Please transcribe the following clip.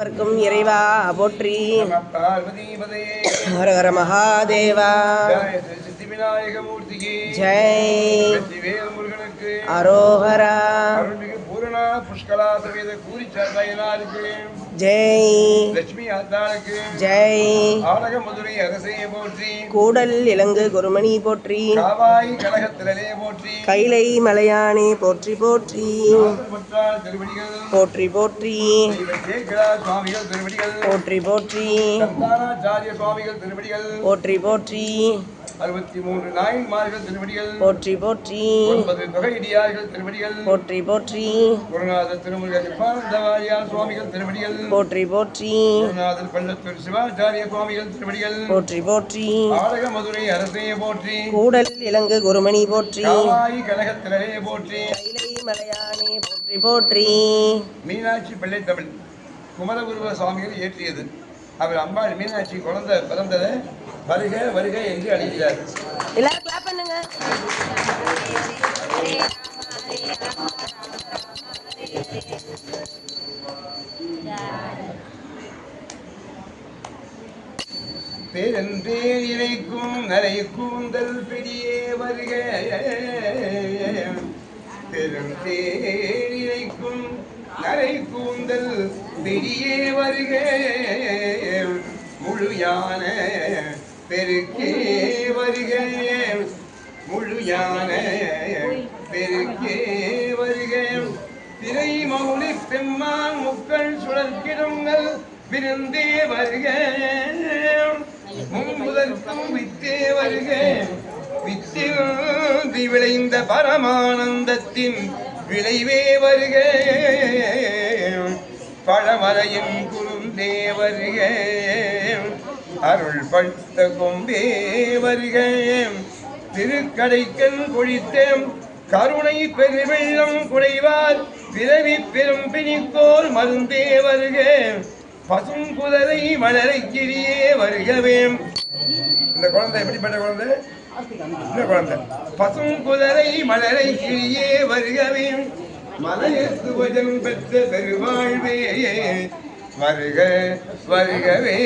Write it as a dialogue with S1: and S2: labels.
S1: வர்க்கும் இறைவா போற்றி.
S2: பார்வதிபதையே
S1: ஹரஹர மகாதேவா.
S2: ஜெய. ஸ்ரீ சித்தி விநாயக மூர்த்திக்கு
S1: ஜெய்
S2: வெற்றிவேல் முருகனுக்கு
S1: அரோஹரா
S2: பூரணா புஷ்கலா சமேத கூறி சந்தையனாருக்கு
S1: ஜெய்.
S2: லட்சுமி ஆத்தாளுக்கு
S1: ஜெய்.
S2: ஆலக மதுரை அரசையை போற்றி.
S1: கூடல் இலங்கு குருமணி போற்றி.
S2: காவாய் கனகத்திலே போற்றி.
S1: கைலை மலையானே போற்றி போற்றி. போற்றி போற்றி.
S2: சுவாமிகள் திருவடிகள்.
S1: போற்றி போற்றி. போற்றி போற்றி.
S2: அறுபத்தி மூன்று நாயன்மார்கள் திருவடிகள்.
S1: போற்றி போற்றி.
S2: ஒன்பது தொகையடியார்கள் திருவடிகள்.
S1: போற்றி போற்றி.
S2: குருநாதர் திருமுருக கிருபானந்தவாரியார் சுவாமிகள் திருவடிகள்.
S1: போற்றி போற்றி.
S2: குருநாதர் பள்ளத்தூர் சிவாச்சாரிய சுவாமிகள் திருவடிகள்.
S1: போற்றி போற்றி.
S2: ஆடக மதுரை அரசையை போற்றி.
S1: கூடல் இலங்கு குருமணி போற்றி.
S2: காவாய் கனகத்திலே போற்றி.
S1: மலையானே போற்றி போற்றி.
S2: மீனாட்சி பிள்ளை தமிழ். குமரகுருவ சுவாமிகள் இயற்றியது. அவர் அம்பாள் மீனாட்சி குழந்தை பிறந்ததை. வருக வருக என்று அழைக்கிறார்.
S1: எல்லாரும் கிளாப் பண்ணுங்க.
S2: பேரன்றே இறைக்கும் நரை கூந்தல் பிடியே வருக. பெருந்தே இறைக்கும் நரை கூந்தல் வெளியே வருக. முழு யான பெருக்கே வருக. முழு யான பெருக்கே வருக. திரை மௌலி பெம்மான் முக்கள் சுழற்கிடுங்கள் விருந்தே வருக. முன்புதற்கும் வித்தே வருக. வித்தில் விளைந்த பரமானந்தத்தின் விளைவே வருக பழமலையின் குருந்தே வருக அருள் பழுத்த கொம்பே வருக திருக்கடைக்கன் கொழித்தேம் கருணை பெருவெள்ளம் குடைவார். பிறவி பெரும் பிணிக்கோர் மருந்தே வருக பசும் குதிரை மலரை கிரியே வருகவேம். இந்த குழந்தை எப்படிப்பட்ட குழந்தை? இந்த குழந்தை பசும் குதிரை மலரை கிரியே வருகவே. மலையத்து வஜம் பெற்ற பெருவாழ்வே. வருக வருகவே.